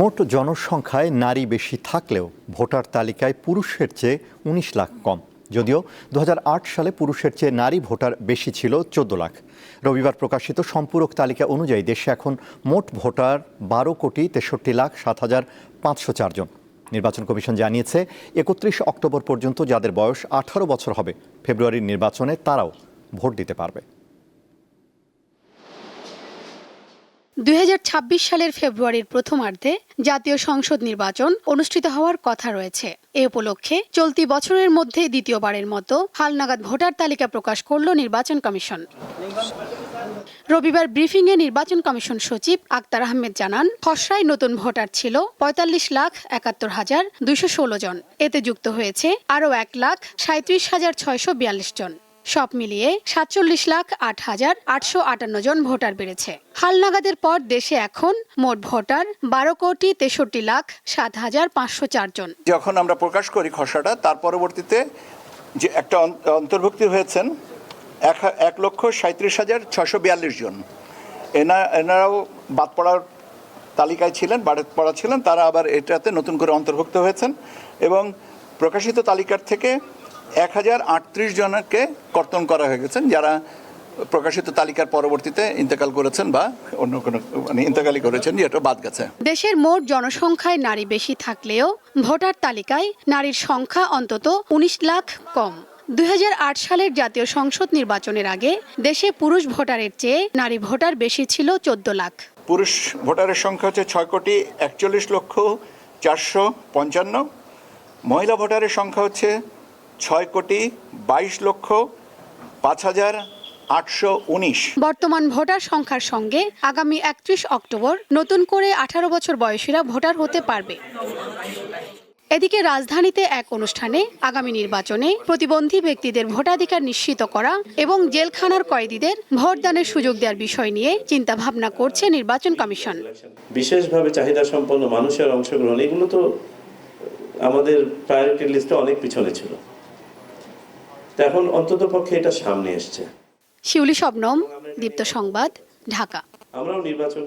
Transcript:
মোট জনসংখ্যায় নারী বেশি থাকলেও ভোটার তালিকায় পুরুষের চেয়ে উনিশ লাখ কম। যদিও দু হাজার আট সালে পুরুষের চেয়ে নারী ভোটার বেশি ছিল চোদ্দ লাখ। রবিবার প্রকাশিত সম্পূরক তালিকা অনুযায়ী দেশে এখন মোট ভোটার বারো কোটি তেষট্টি লাখ সাত হাজার পাঁচশো চারজন নির্বাচন কমিশন জানিয়েছে, একত্রিশ অক্টোবর পর্যন্ত যাদের বয়স আঠারো বছর হবে, ফেব্রুয়ারির নির্বাচনে তারাও ভোট দিতে পারবে। দুই হাজার ছাব্বিশ সালের ফেব্রুয়ারির প্রথমার্ধে জাতীয় সংসদ নির্বাচন অনুষ্ঠিত হওয়ার কথা রয়েছে। এ উপলক্ষে চলতি বছরের মধ্যে দ্বিতীয়বারের মতো হালনাগাদ ভোটার তালিকা প্রকাশ করল নির্বাচন কমিশন। রবিবার ব্রিফিংয়ে নির্বাচন কমিশন সচিব আক্তার আহমেদ জানান, খসড়ায় নতুন ভোটার ছিল পঁয়তাল্লিশ লাখ একাত্তর হাজার দুইশো ষোলো জন। এতে যুক্ত হয়েছে আরও এক লাখ সাঁত্রিশ হাজার ছয়শো বিয়াল্লিশ জন। সব মিলিয়ে সাতচল্লিশ লাখ আট হাজার আটশো আটান্ন জন ভোটার বেড়েছে। হালনাগাদের পর দেশে এখন মোট ভোটার বারো কোটি তেষট্টি লাখ সাত হাজার পাঁচশো চার জন। যখন আমরা প্রকাশ করি খসড়াটা তার পরবর্তীতে যে একটা অন- অন্তর্ভুক্তি হয়েছেন, এক এক লক্ষ সাঁত্রিশ হাজার ছশো বিয়াল্লিশ জন। এনা এনারাও বাদ পড়ার তালিকায় ছিলেন বাদ পড়া ছিলেন, তারা আবার এটাতে নতুন করে অন্তর্ভুক্ত হয়েছেন এবং প্রকাশিত তালিকার থেকে এক হাজার আটত্রিশ জনকে কর্তন করা হয়ে গেছেন যারা প্রকাশিত তালিকার পরবর্তীতে ইন্তেকাল করেছেন বা অন্য কোনো মানে ইন্তেকালই করেছেন যেটা বাদ গেছে। দেশের মোট জনসংখ্যায় নারী বেশি থাকলেও ভোটার তালিকায় নারীর সংখ্যা অন্তত উনিশ লাখ কম। দু হাজার আট সালের জাতীয় সংসদ নির্বাচনের আগে দেশে পুরুষ ভোটারের চেয়ে নারী ভোটার বেশি ছিল চোদ্দ লাখ। পুরুষ ভোটারের সংখ্যা হচ্ছে ছয় কোটি একচল্লিশ লক্ষ চারশো পঞ্চান্ন মহিলা ভোটারের সংখ্যা হচ্ছে ছয় কোটি বাইশ লক্ষ পাঁচ হাজার আটশো উনিশ। বর্তমান ভোটার সংখ্যার সঙ্গে আগামী একত্রিশ অক্টোবর নতুন করে আঠারো বছর বয়সীরা ভোটার হতে পারবে। এদিকে রাজধানীতে এক অনুষ্ঠানে আগামী নির্বাচনে প্রতিবন্ধী ব্যক্তিদের ভোটাধিকার নিশ্চিত করা এবং জেলখানার কয়েদিদের ভোটদানের সুযোগ দেওয়ার বিষয় নিয়ে চিন্তাভাবনা করছে নির্বাচন কমিশন। বিশেষভাবে চাহিদা সম্পন্ন মানুষের অংশগ্রহণ এগুলো তো আমাদের প্রায়োরিটি লিস্টে অনেক পিছনে ছিল। তো এখন অন্তত পক্ষে এটা সামনে এসছে। শিউলি শবনম দীপ্ত সংবাদ ঢাকা। আমরাও নির্বাচন